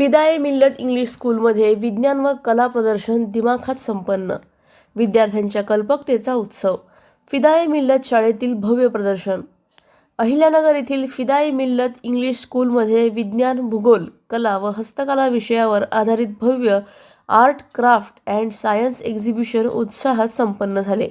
फिदाए मिल्लत English स्कूलमध्ये विज्ञान व कला प्रदर्शन दिमाखात संपन्न. विद्यार्थ्यांच्या कल्पकतेचा उत्सव. फिदाए मिल्लत शाळेतील भव्य प्रदर्शन. अहिल्यानगर येथील फिदाई मिल्लत इंग्लिश स्कूलमध्ये विज्ञान भूगोल कला व हस्तकला विषयावर आधारित भव्य art craft and science exhibition उत्साहात संपन्न झाले.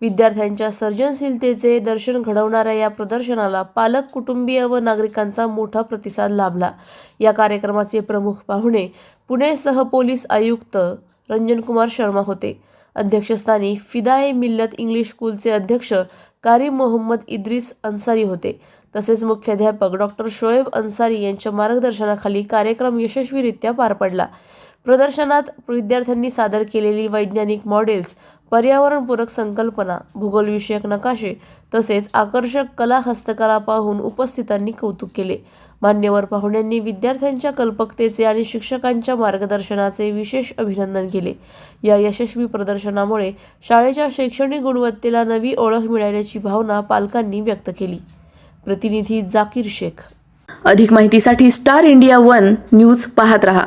विद्यार्थ्यांच्या सर्जनशीलतेचे दर्शन घडवणाऱ्या या प्रदर्शनाला पालक कुटुंबीय व नागरिकांचा मोठा प्रतिसाद लाभला. या कार्यक्रमाचे प्रमुख पाहुणे पुणेसह पोलीस आयुक्त रंजनकुमार शर्मा होते. अध्यक्षस्थानी फिदाए मिल्लत इंग्लिश स्कूलचे अध्यक्ष कारी मोहम्मद इद्रिस अन्सारी होते. तसेच मुख्याध्यापक डॉक्टर शोएब अन्सारी यांच्या मार्गदर्शनाखाली कार्यक्रम यशस्वीरित्या पार पडला. प्रदर्शनात विद्यार्थ्यांनी सादर केलेली वैज्ञानिक मॉडेल्स पर्यावरणपूरक संकल्पना भूगोलविषयक नकाशे तसेच आकर्षक कला हस्तकला पाहून उपस्थितांनी कौतुक केले. मान्यवर पाहुण्यांनी विद्यार्थ्यांच्या कल्पकतेचे आणि शिक्षकांच्या मार्गदर्शनाचे विशेष अभिनंदन केले. या यशस्वी प्रदर्शनामुळे शाळेच्या शैक्षणिक गुणवत्तेला नवी ओळख मिळाल्याची भावना पालकांनी व्यक्त केली. प्रतिनिधी जाकीर शेख. अधिक माहितीसाठी स्टार इंडिया वन न्यूज पाहत रहा.